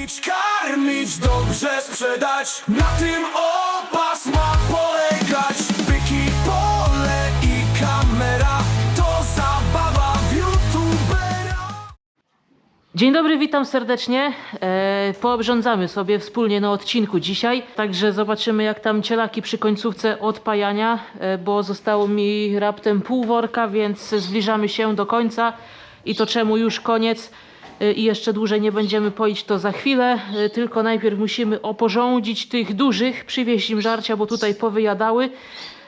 Karmić, karmić, dobrze sprzedać. Na tym opas ma polegać. Byki, pole i kamera To zabawa w youtubera. Dzień dobry, witam serdecznie. E, poobrządzamy sobie wspólnie na odcinku dzisiaj, także zobaczymy jak tam cielaki przy końcówce odpajania, e, bo zostało mi raptem pół worka, więc zbliżamy się do końca i to czemu już koniec i jeszcze dłużej nie będziemy poić to za chwilę, e, tylko najpierw musimy oporządzić tych dużych, przywieźć im żarcia, bo tutaj powyjadały.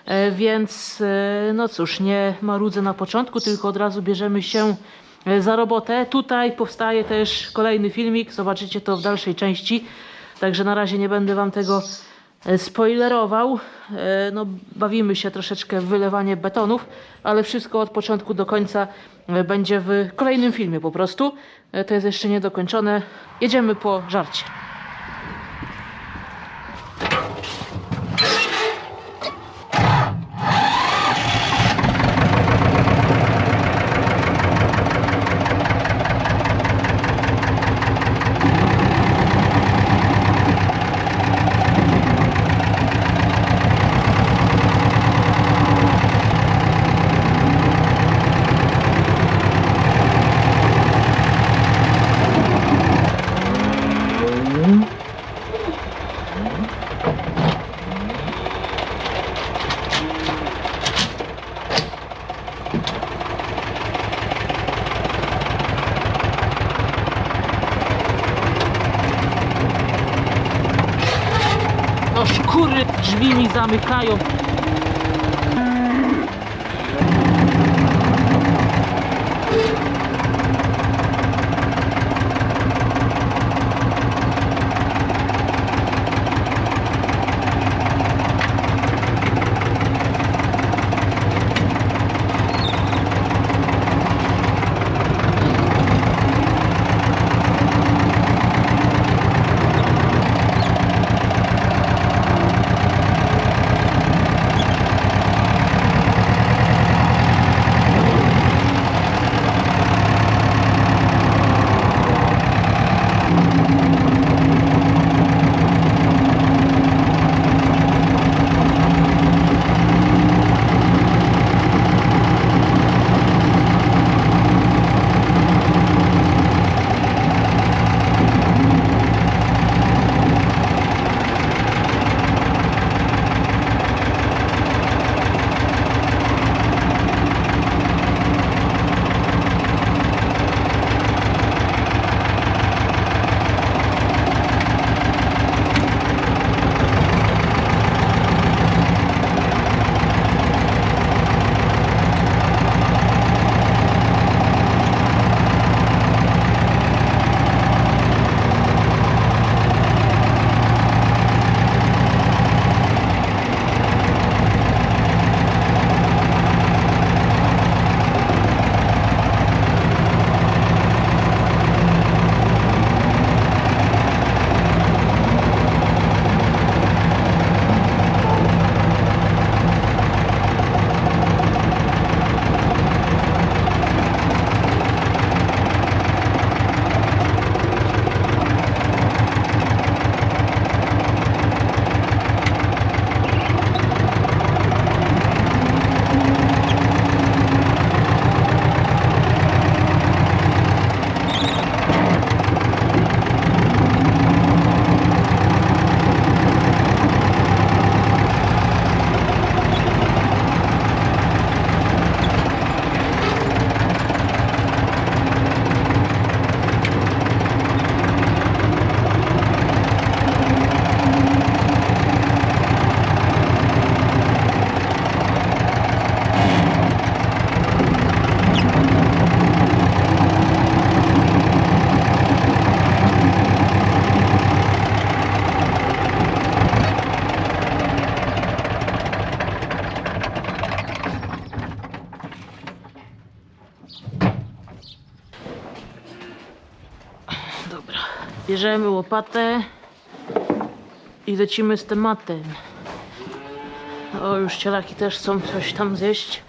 E, Więc no cóż, nie marudzę na początku, tylko od razu bierzemy się za robotę. Tutaj powstaje też kolejny filmik, zobaczycie to w dalszej części. Także na razie nie będę wam tego spoilerował. E, No, bawimy się troszeczkę w wylewanie betonów, ale wszystko od początku do końca e, będzie w kolejnym filmie po prostu. E, To jest jeszcze niedokończone. Jedziemy po żarcie. Szkury drzwi mi zamykają. Bierzemy łopatę i lecimy z tematem. O, już cielaki też chcą coś tam zjeść.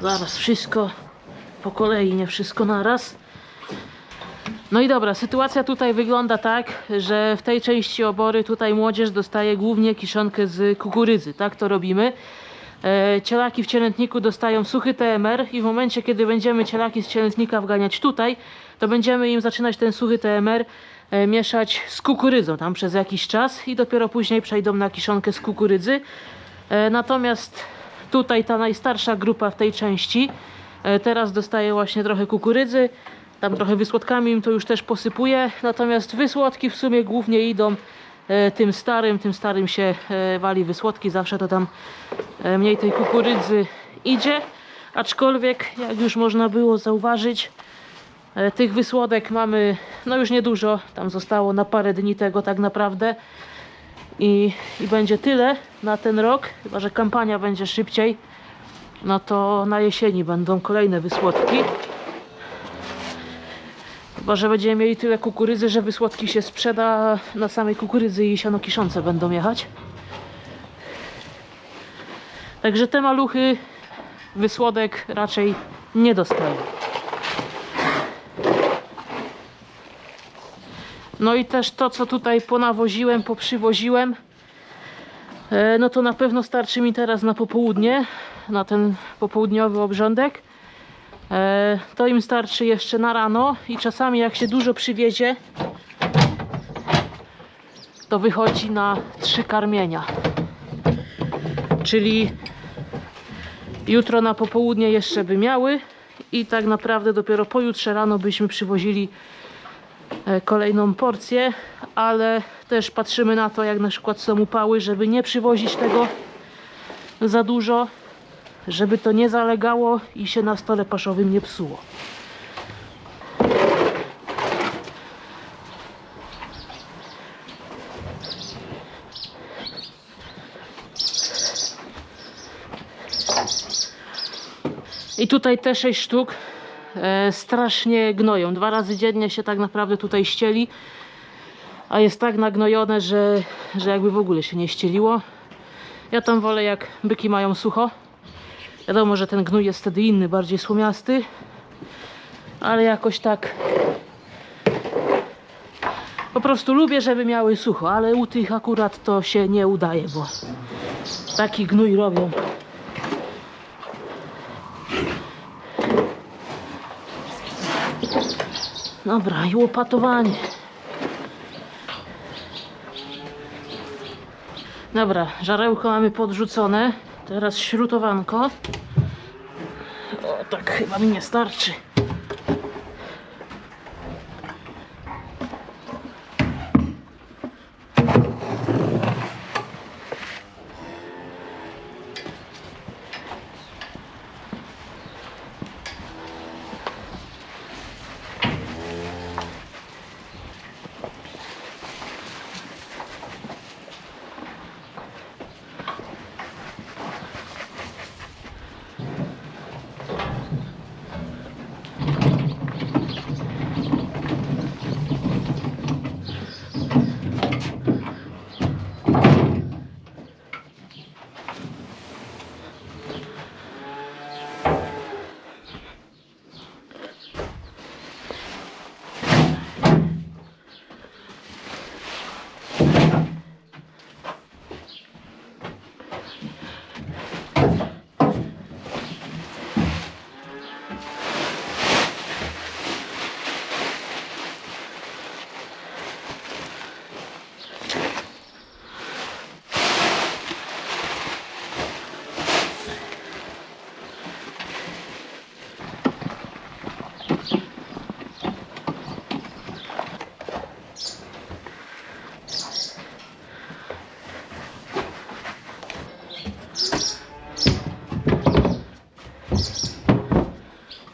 Zaraz wszystko po kolei, nie wszystko naraz. No i dobra, sytuacja tutaj wygląda tak, że w tej części obory tutaj młodzież dostaje głównie kiszonkę z kukurydzy. Tak to robimy. E, cielaki w cielętniku dostają suchy TMR i w momencie, kiedy będziemy cielaki z cielętnika wganiać tutaj, to będziemy im zaczynać ten suchy TMR mieszać z kukurydzą tam przez jakiś czas i dopiero później przejdą na kiszonkę z kukurydzy. E, Natomiast tutaj ta najstarsza grupa w tej części e, teraz dostaje właśnie trochę kukurydzy, tam trochę wysłodkami im to już też posypuje, natomiast wysłodki w sumie głównie idą e, tym starym, tym starym się e, wali wysłodki, zawsze to tam e, mniej tej kukurydzy idzie, aczkolwiek jak już można było zauważyć, e, tych wysłodek mamy no już niedużo, tam zostało na parę dni tego tak naprawdę i, i będzie tyle na ten rok, chyba że kampania będzie szybciej, no to na jesieni będą kolejne wysłodki. Chyba, że będziemy mieli tyle kukurydzy, że wysłodki się sprzeda na samej kukurydzy i siano kiszące będą jechać. Także te maluchy wysłodek raczej nie dostają. No i też to, co tutaj ponawoziłem, poprzywoziłem, e, no to na pewno starczy mi teraz na popołudnie, na ten popołudniowy obrządek. E, To im starczy jeszcze na rano i czasami jak się dużo przywiezie, to wychodzi na trzy karmienia. Czyli jutro na popołudnie jeszcze by miały i tak naprawdę dopiero pojutrze rano byśmy przywozili kolejną porcję, ale też patrzymy na to, jak na przykład są upały, żeby nie przywozić tego za dużo, żeby to nie zalegało i się na stole paszowym nie psuło. I tutaj te 6 sztuk e, strasznie gnoją. Dwa razy dziennie się tak naprawdę tutaj ścieli, a jest tak nagnojone, że, że jakby w ogóle się nie ścieliło. Ja tam wolę jak byki mają sucho. Wiadomo, że ten gnój jest wtedy inny, bardziej słomiasty, ale jakoś tak po prostu lubię, żeby miały sucho, ale u tych akurat to się nie udaje, bo taki gnój robią. Dobra, i łopatowanie. Dobra, żarełko mamy podrzucone. Teraz śrutowanko. O, tak chyba mi nie starczy.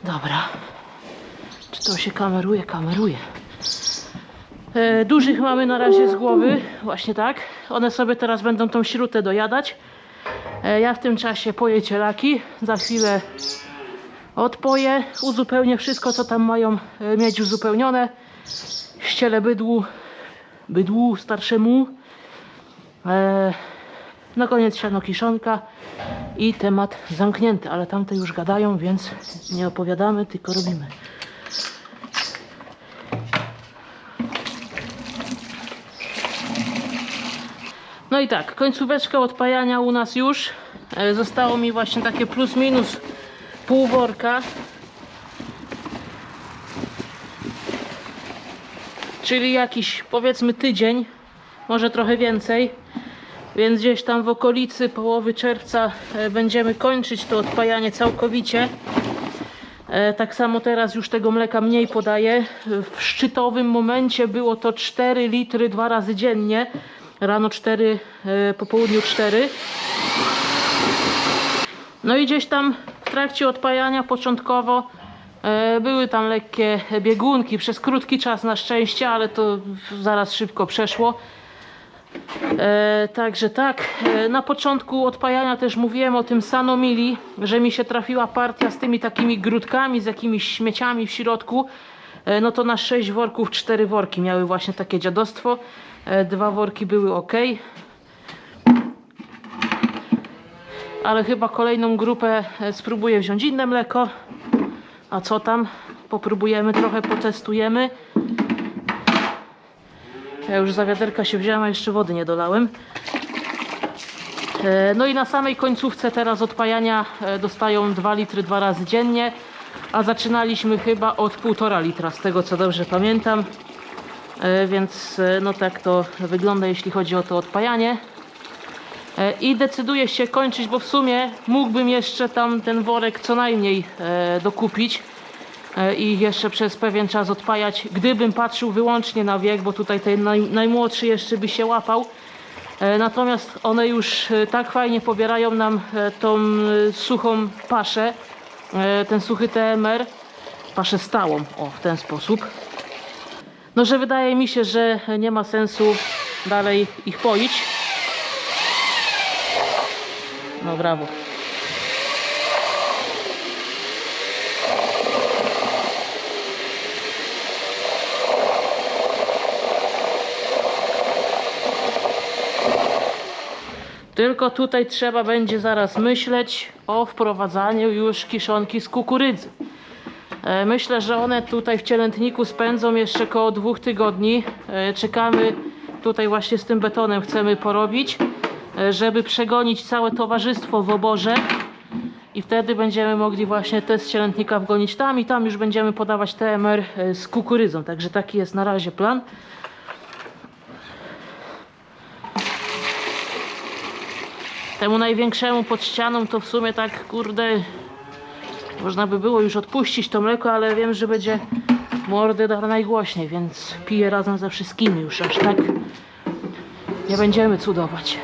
Dobra. Czy to się kameruje? Kameruje. E, dużych mamy na razie z głowy, właśnie tak. One sobie teraz będą tą śrutę dojadać. E, ja w tym czasie poję cielaki. Za chwilę odpoję, uzupełnię wszystko, co tam mają e, mieć uzupełnione. Ścielę bydłu, bydłu starszemu. E, na koniec siano kiszonka i temat zamknięty, ale tamte już gadają, więc nie opowiadamy, tylko robimy. No i tak, końcóweczka odpajania u nas już. E, Zostało mi właśnie takie plus minus pół worka. Czyli jakiś powiedzmy tydzień, może trochę więcej. Więc gdzieś tam w okolicy połowy czerwca e, będziemy kończyć to odpajanie całkowicie. E, Tak samo teraz już tego mleka mniej podaję. W szczytowym momencie było to 4 litry dwa razy dziennie. Rano 4, e, po południu 4. No i gdzieś tam w trakcie odpajania początkowo e, były tam lekkie biegunki przez krótki czas na szczęście, ale to zaraz szybko przeszło. E, także tak, e, na początku odpajania też mówiłem o tym Sanomili, że mi się trafiła partia z tymi takimi grudkami, z jakimiś śmieciami w środku. E, no to na 6 worków 4 worki miały właśnie takie dziadostwo. E, dwa worki były ok. Ale chyba kolejną grupę e, spróbuję wziąć inne mleko. A co tam? Popróbujemy trochę, potestujemy. Ja już za wiaderka się wziąłem, a jeszcze wody nie dolałem. E, No i na samej końcówce teraz odpajania dostają 2 litry dwa razy dziennie, a zaczynaliśmy chyba od 1,5 litra, z tego co dobrze pamiętam. E, Więc e, no tak to wygląda, jeśli chodzi o to odpajanie. E, I decyduję się kończyć, bo w sumie mógłbym jeszcze tam ten worek co najmniej dokupić i jeszcze przez pewien czas odpajać, gdybym patrzył wyłącznie na wiek, bo tutaj ten naj, najmłodszy jeszcze by się łapał. Natomiast one już tak fajnie pobierają nam tą suchą paszę, ten suchy TMR, paszę stałą, o w ten sposób. No, że wydaje mi się, że nie ma sensu dalej ich poić. No brawo. Tylko tutaj trzeba będzie zaraz myśleć o wprowadzaniu już kiszonki z kukurydzy. E, Myślę, że one tutaj w cielętniku spędzą jeszcze około dwóch tygodni. E, Czekamy tutaj właśnie z tym betonem, chcemy porobić, e, żeby przegonić całe towarzystwo w oborze. I wtedy będziemy mogli właśnie te z cielętnika wgonić tam i tam już będziemy podawać TMR z kukurydzą. Także taki jest na razie plan. Temu największemu pod ścianą to w sumie tak kurde można by było już odpuścić to mleko, ale wiem, że będzie mordy da najgłośniej, więc piję razem ze wszystkimi już aż tak nie będziemy cudować.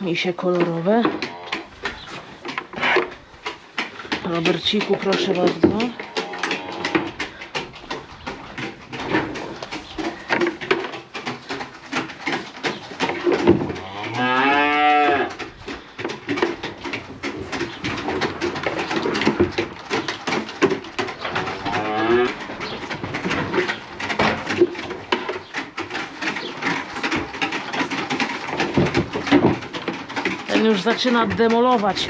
Misie kolorowe. Roberciku, proszę bardzo. Ten już zaczyna demolować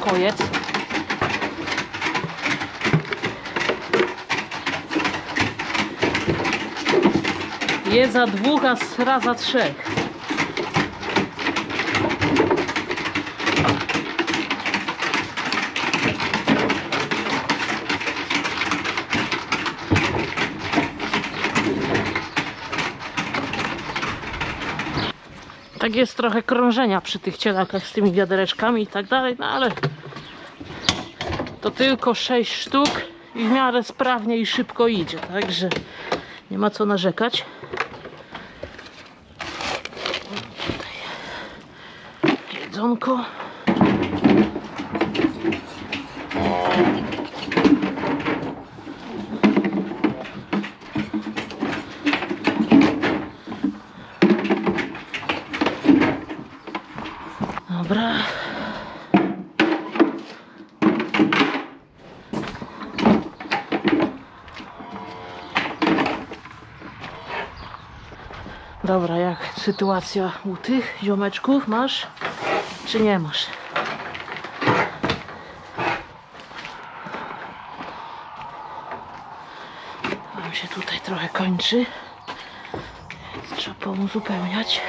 kojec. Je za dwóch, a sra za trzech. Tak jest trochę krążenia przy tych cielakach z tymi wiadereczkami i tak dalej, no ale to tylko 6 sztuk i w miarę sprawnie i szybko idzie, także nie ma co narzekać. sytuacja u tych ziomeczków? Masz czy nie masz? Wam się tutaj trochę kończy. Trzeba pomóc uzupełniać.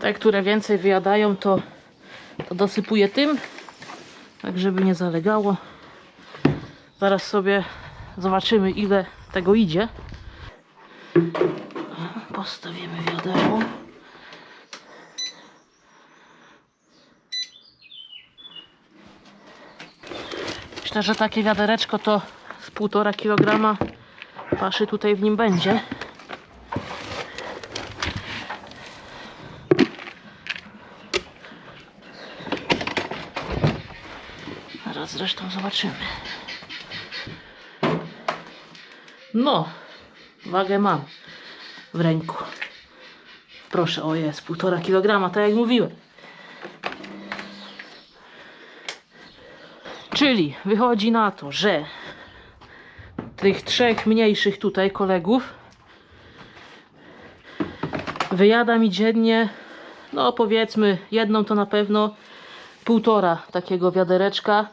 Te, które więcej wyjadają, to, to dosypuję tym, tak żeby nie zalegało. Zaraz sobie zobaczymy, ile tego idzie. Postawimy wiaderko. Myślę, że takie wiadereczko to z półtora kilograma paszy tutaj w nim będzie. Zaraz zresztą zobaczymy. No, wagę mam w ręku. Proszę, o jest, półtora kilograma, tak jak mówiłem. Czyli wychodzi na to, że tych trzech mniejszych tutaj kolegów wyjada mi dziennie, no powiedzmy, jedną to na pewno, półtora takiego wiadereczka.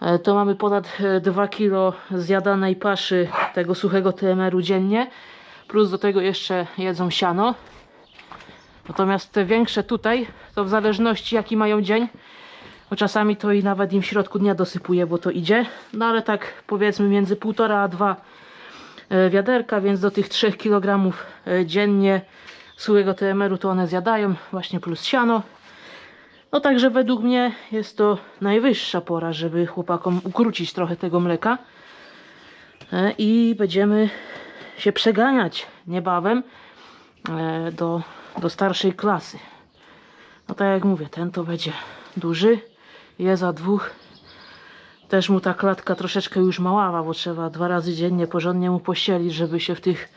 E, To mamy ponad 2 kg zjadanej paszy tego suchego TMR-u dziennie. Plus do tego jeszcze jedzą siano. Natomiast te większe tutaj, to w zależności jaki mają dzień, bo czasami to i nawet im w środku dnia dosypuje, bo to idzie. No ale tak powiedzmy między 1,5 a 2 e, wiaderka, więc do tych 3 kg e, dziennie suchego TMR-u to one zjadają, właśnie plus siano. No także według mnie jest to najwyższa pora, żeby chłopakom ukrócić trochę tego mleka. E, I będziemy się przeganiać niebawem e, do, do starszej klasy. No tak jak mówię, ten to będzie duży, jest za dwóch. Też mu ta klatka troszeczkę już małała, bo trzeba dwa razy dziennie porządnie mu pościelić, żeby się w tych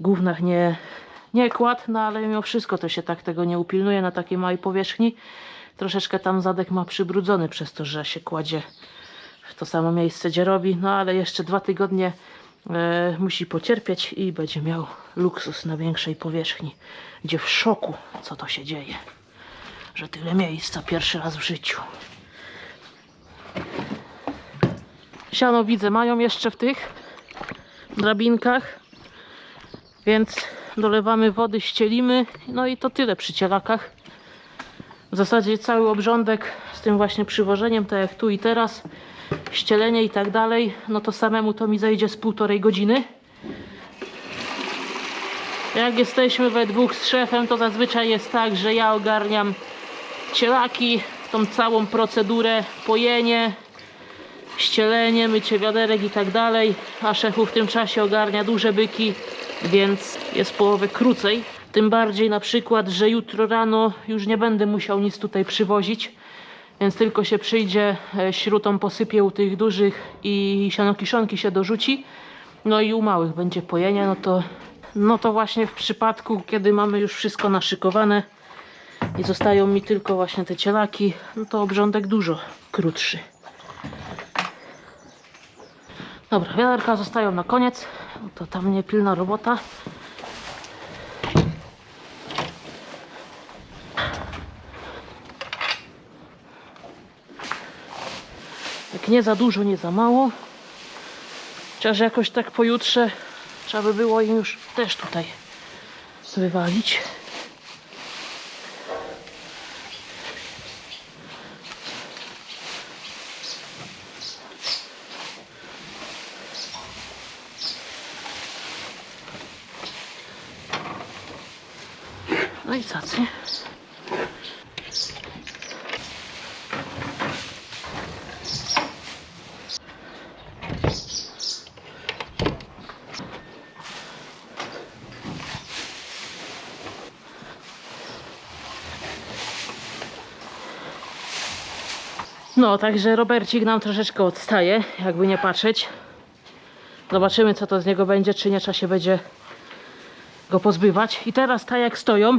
gównach nie, nie kładł, no ale mimo wszystko to się tak tego nie upilnuje na takiej małej powierzchni. Troszeczkę tam zadek ma przybrudzony przez to, że się kładzie w to samo miejsce, gdzie robi, no ale jeszcze dwa tygodnie e, musi pocierpieć i będzie miał luksus na większej powierzchni. Gdzie w szoku, co to się dzieje, że tyle miejsca pierwszy raz w życiu. Siano widzę, mają jeszcze w tych drabinkach, więc dolewamy wody, ścielimy, no i to tyle przy cielakach. W zasadzie cały obrządek z tym właśnie przywożeniem, tak jak tu i teraz, ścielenie i tak dalej, no to samemu to mi zajdzie z półtorej godziny. Jak jesteśmy we dwóch z szefem, to zazwyczaj jest tak, że ja ogarniam cielaki, tą całą procedurę, pojenie, ścielenie, mycie wiaderek i tak dalej, a szefu w tym czasie ogarnia duże byki, więc jest połowę krócej. Tym bardziej na przykład, że jutro rano już nie będę musiał nic tutaj przywozić, więc tylko się przyjdzie, e, śrutą posypie u tych dużych i sianokiszonki się dorzuci. No i u małych będzie pojenie, no to, no to właśnie w przypadku, kiedy mamy już wszystko naszykowane i zostają mi tylko właśnie te cielaki, no to obrządek dużo krótszy. Dobra, wiaderka zostają na koniec. No To tam nie pilna robota. Jak nie za dużo, nie za mało. Chociaż jakoś tak pojutrze trzeba by było im już też tutaj wywalić. No i cacy. Także Robercik nam troszeczkę odstaje, jakby nie patrzeć. Zobaczymy, co to z niego będzie, czy nie trzeba się będzie go pozbywać. I teraz tak jak stoją,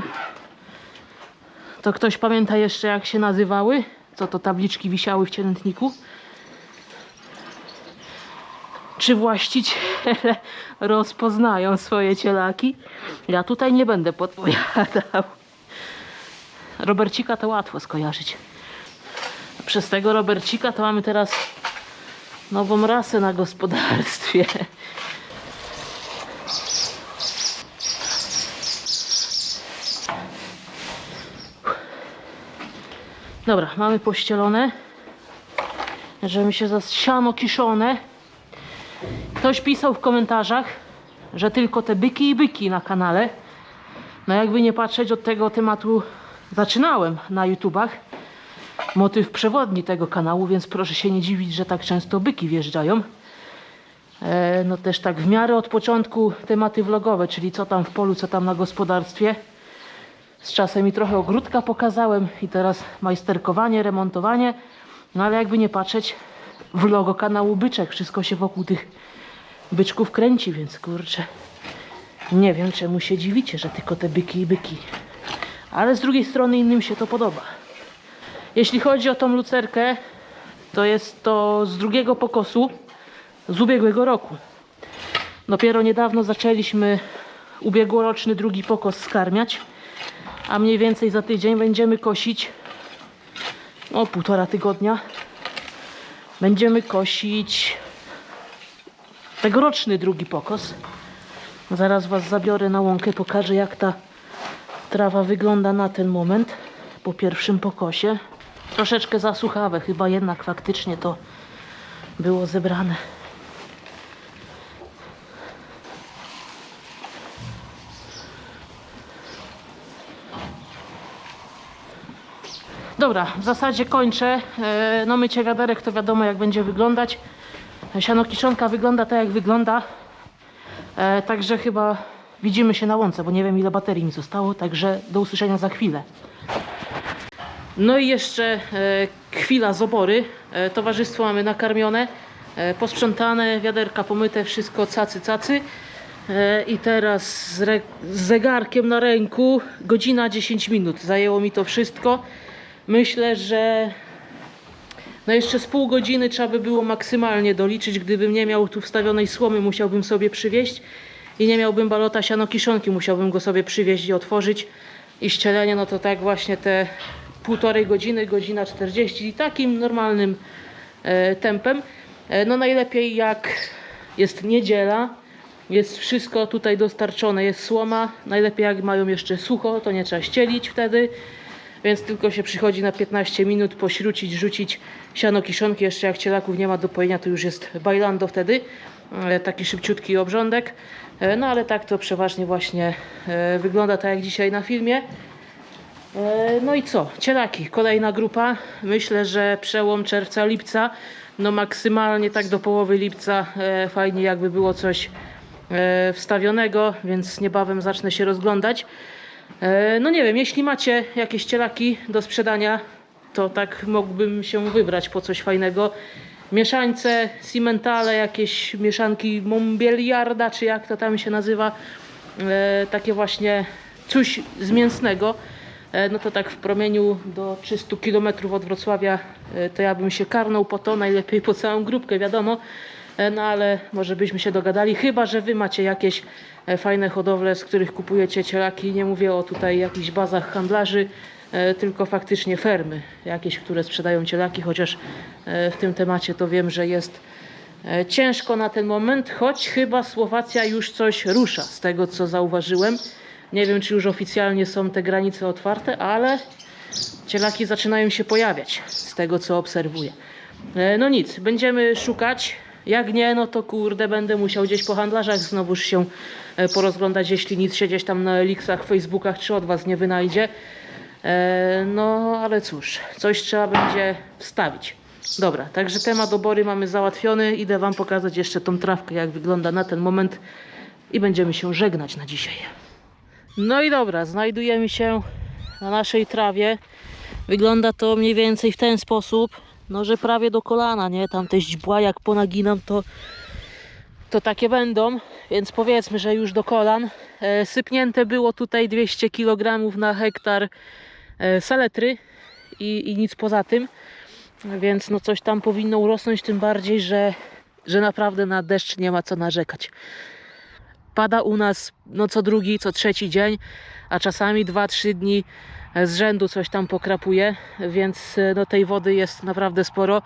to ktoś pamięta jeszcze jak się nazywały? Co to tabliczki wisiały w cielętniku? Czy właściciele rozpoznają swoje cielaki? Ja tutaj nie będę podpowiadał. Robercika to łatwo skojarzyć. Przez tego Robercika to mamy teraz nową rasę na gospodarstwie. Dobra, mamy pościelone. Żeby się zasiano kiszone. Ktoś pisał w komentarzach, że tylko te byki i byki na kanale. No jakby nie patrzeć, od tego tematu zaczynałem na YouTubach. Motyw przewodni tego kanału, więc proszę się nie dziwić, że tak często byki wjeżdżają. E, no też tak w miarę od początku tematy vlogowe, czyli co tam w polu, co tam na gospodarstwie. Z czasem i trochę ogródka pokazałem i teraz majsterkowanie, remontowanie. No ale jakby nie patrzeć, vlogo kanału Byczek. Wszystko się wokół tych byczków kręci, więc kurczę. Nie wiem czemu się dziwicie, że tylko te byki i byki. Ale z drugiej strony innym się to podoba. Jeśli chodzi o tą lucerkę, to jest to z drugiego pokosu z ubiegłego roku. Dopiero niedawno zaczęliśmy ubiegłoroczny drugi pokos skarmiać, a mniej więcej za tydzień będziemy kosić o półtora tygodnia będziemy kosić tegoroczny drugi pokos. Zaraz Was zabiorę na łąkę, pokażę jak ta trawa wygląda na ten moment po pierwszym pokosie. Troszeczkę zasuchawe, chyba jednak faktycznie to było zebrane. Dobra, w zasadzie kończę. E, No mycie wiaderek to wiadomo jak będzie wyglądać. Siano kiszonka wygląda tak jak wygląda. E, Także chyba widzimy się na łące, bo nie wiem ile baterii mi zostało, także do usłyszenia za chwilę. No i jeszcze e, chwila z obory. E, towarzystwo mamy nakarmione, e, posprzątane, wiaderka pomyte, wszystko cacy cacy. I teraz z, z zegarkiem na ręku godzina 10 minut. Zajęło mi to wszystko. Myślę, że no jeszcze z pół godziny trzeba by było maksymalnie doliczyć. Gdybym nie miał tu wstawionej słomy, musiałbym sobie przywieźć. I nie miałbym balota siano kiszonki, musiałbym go sobie przywieźć i otworzyć. I ścielenie, no to tak właśnie te półtorej godziny, godzina 40 i takim normalnym e, tempem. E, no najlepiej jak jest niedziela, jest wszystko tutaj dostarczone, jest słoma. Najlepiej jak mają jeszcze sucho, to nie trzeba ścielić wtedy. Więc tylko się przychodzi na 15 minut pośrucić, rzucić siano kiszonki. Jeszcze jak cielaków nie ma do pojenia, to już jest bailando wtedy. E, Taki szybciutki obrządek. No ale tak to przeważnie właśnie wygląda tak jak dzisiaj na filmie. E, No i co? Cielaki, kolejna grupa. Myślę, że przełom czerwca, lipca. No maksymalnie tak do połowy lipca. E, Fajnie jakby było coś e, wstawionego, więc niebawem zacznę się rozglądać. No nie wiem, jeśli macie jakieś cielaki do sprzedania, to tak mógłbym się wybrać po coś fajnego. Mieszańce, cimentale, jakieś mieszanki Montbéliarda, czy jak to tam się nazywa. Takie właśnie coś z mięsnego. E, no to tak w promieniu do 300 km od Wrocławia e, to ja bym się karnął po to, najlepiej po całą grupkę, wiadomo. E, No ale może byśmy się dogadali, chyba że wy macie jakieś fajne hodowle, z których kupujecie cielaki. Nie mówię o tutaj jakichś bazach handlarzy, tylko faktycznie fermy, jakieś, które sprzedają cielaki, chociaż w tym temacie to wiem, że jest ciężko na ten moment, choć chyba Słowacja już coś rusza z tego, co zauważyłem. Nie wiem, czy już oficjalnie są te granice otwarte, ale cielaki zaczynają się pojawiać z tego, co obserwuję. E, No nic, będziemy szukać. Jak nie, no to kurde, będę musiał gdzieś po handlarzach znowuż się e, porozglądać, jeśli nic się gdzieś tam na Elixach, Facebookach czy od Was nie wynajdzie. E, No, ale cóż, coś trzeba będzie wstawić. Dobra, także temat obory mamy załatwiony. Idę Wam pokazać jeszcze tą trawkę, jak wygląda na ten moment i będziemy się żegnać na dzisiaj. No i dobra, znajdujemy się na naszej trawie. Wygląda to mniej więcej w ten sposób, no że prawie do kolana, nie? Tam te źdźbła jak ponaginam, to, to takie będą, więc powiedzmy, że już do kolan. E, sypnięte było tutaj 200 kg na hektar e, saletry i, i nic poza tym, więc no coś tam powinno urosnąć, tym bardziej, że, że naprawdę na deszcz nie ma co narzekać. Pada u nas no co drugi, co trzeci dzień, a czasami 2-3 dni z rzędu coś tam pokrapuje, więc e, no, tej wody jest naprawdę sporo.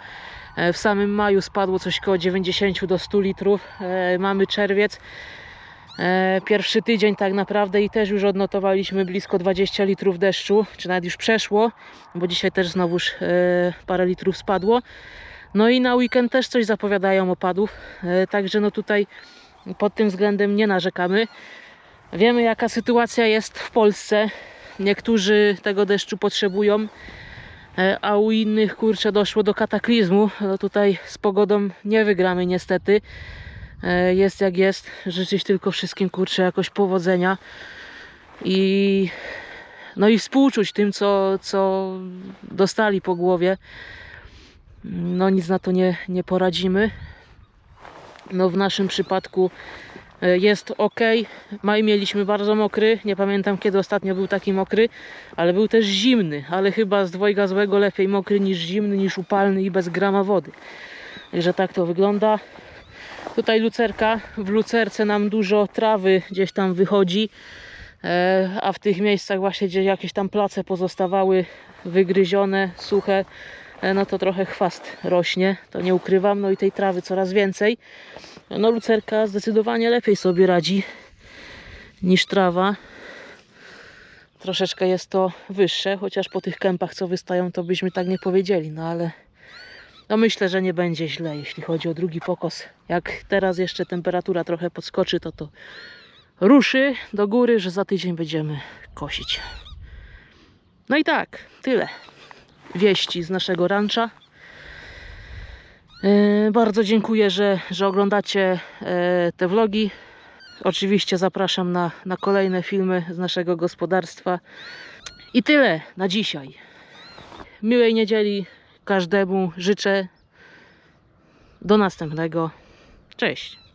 E, W samym maju spadło coś koło 90 do 100 litrów. E, Mamy czerwiec. Pierwszy tydzień tak naprawdę i też już odnotowaliśmy blisko 20 litrów deszczu, czy nawet już przeszło, bo dzisiaj też znowuż parę litrów spadło. No i na weekend też coś zapowiadają opadów, także no tutaj pod tym względem nie narzekamy. Wiemy jaka sytuacja jest w Polsce. Niektórzy tego deszczu potrzebują, e, a u innych kurczę doszło do kataklizmu. No tutaj z pogodą nie wygramy niestety. E, Jest jak jest. Życzyć tylko wszystkim kurczę jakoś powodzenia i no i współczuć tym, co, co dostali po głowie. No nic na to nie, nie poradzimy. No w naszym przypadku e, jest ok. Maj mieliśmy bardzo mokry. Nie pamiętam kiedy ostatnio był taki mokry, ale był też zimny. Ale chyba z dwojga złego lepiej mokry niż zimny, niż upalny i bez grama wody. Także tak to wygląda. Tutaj lucerka. W lucerce nam dużo trawy gdzieś tam wychodzi. E, a w tych miejscach właśnie, gdzie jakieś tam place pozostawały wygryzione, suche, no to trochę chwast rośnie, to nie ukrywam, no i tej trawy coraz więcej. No lucerka zdecydowanie lepiej sobie radzi niż trawa. Troszeczkę jest to wyższe, chociaż po tych kępach co wystają to byśmy tak nie powiedzieli, no ale no myślę, że nie będzie źle, jeśli chodzi o drugi pokos. Jak teraz jeszcze temperatura trochę podskoczy, to to ruszy do góry, że za tydzień będziemy kosić. No i tak, tyle wieści z naszego rancza. E, Bardzo dziękuję, że, że oglądacie e, te vlogi. Oczywiście zapraszam na, na kolejne filmy z naszego gospodarstwa. I tyle na dzisiaj. Miłej niedzieli każdemu życzę. Do następnego. Cześć.